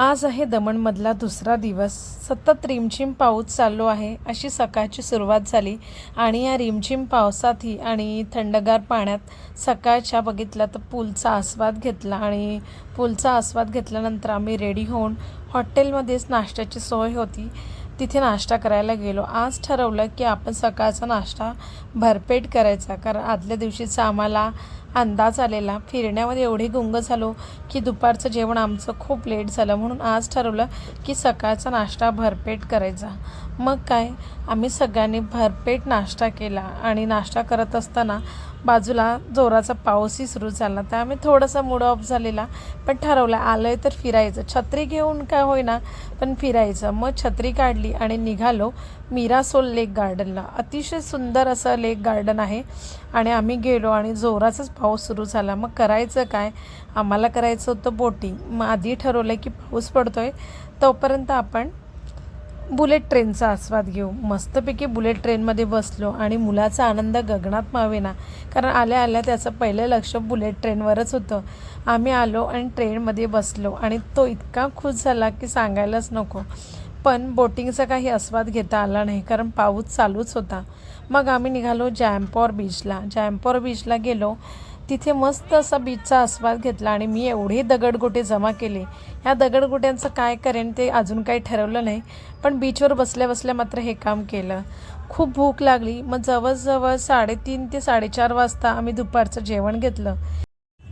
आज आहे दमणमधला दुसरा दिवस. सतत रिमझिम पाऊस चालू आहे. अशी सकाळची सुरुवात झाली आणि या रिमझिम पावसातही आणि थंडगार पाण्यात सकाळच्या बघितला तर पूलचा आस्वाद घेतला आणि पूलचा आस्वाद घेतल्यानंतर आम्ही रेडी होऊन हॉटेलमध्येच नाश्त्याची सोय होती. तिथे नाश्ता करायला गेलो. आज ठरवलं की आपण सकाळचा नाश्ता भरपेट करायचा कारण आदल्या दिवशीचा आम्हाला अंदाज आलेला. फिरण्यामध्ये एवढे गुंग झालो की दुपारचं जेवण आमचं खूप लेट झालं. म्हणून आज ठरवलं की सकाळचा नाश्ता भरपेट करायचा. मग काय? आम्ही सगळ्यांनी भरपेट नाश्ता केला आणि नाश्ता करत असताना बाजूला जोराचा पाऊसही सुरू झाला. तर आम्ही थोडासा मूड ऑफ झालेला पण ठरवलं आलं आहे तर फिरायचं. छत्री घेऊन काय होईना पण फिरायचं. मग छत्री काढली आणि निघालो मिरासोल लेक गार्डनला. अतिशय सुंदर असं लेक गार्डन आहे आणि आम्ही गेलो आणि जोराचाच पाऊस सुरू झाला. मग करायचं काय? आम्हाला करायचं होतं बोटिंग. मग आधी ठरवलं की पाऊस पडतो आहे तोपर्यंत आपण बुलेट ट्रेनचा आस्वाद घेऊ. मस्तपैकी बुलेट ट्रेनमध्ये बसलो आणि मुलाचा आनंद गगनात मावेना. कारण आल्या आल्या त्याचं पहिलं लक्ष बुलेट ट्रेनवरच होतं. आम्ही आलो आणि ट्रेनमध्ये बसलो आणि तो इतका खुश झाला की सांगायलाच नको. पण बोटिंगचा काही आस्वाद घेता आला नाही कारण पाऊस चालूच होता. मग आम्ही निघालो जॅम्पॉर बीचला जॅम्पॉर बीचला गेलो. तिथे मस्त असा बीचचा आस्वाद घेतला आणि मी एवढे दगडगोटे जमा केले. ह्या दगडगोट्यांचं काय करेन ते अजून काही ठरवलं नाही पण बीचवर बसल्या बसल्या मात्र हे काम केलं. खूप भूक लागली. मग जवळजवळ साडेतीन ते साडेचार वाजता आम्ही दुपारचं जेवण घेतलं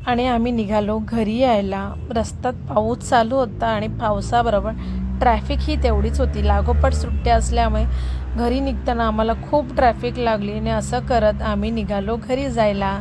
आणि आम्ही निघालो घरी यायला. रस्त्यात पाऊस चालू होता आणि पावसाबरोबर ट्रॅफिक ही तेवढीच होती. लागोपाठ सुट्ट्या असल्यामुळे घरी निघताना आम्हाला खूप ट्रॅफिक लागली आणि असं करत आम्ही निघालो घरी जायला.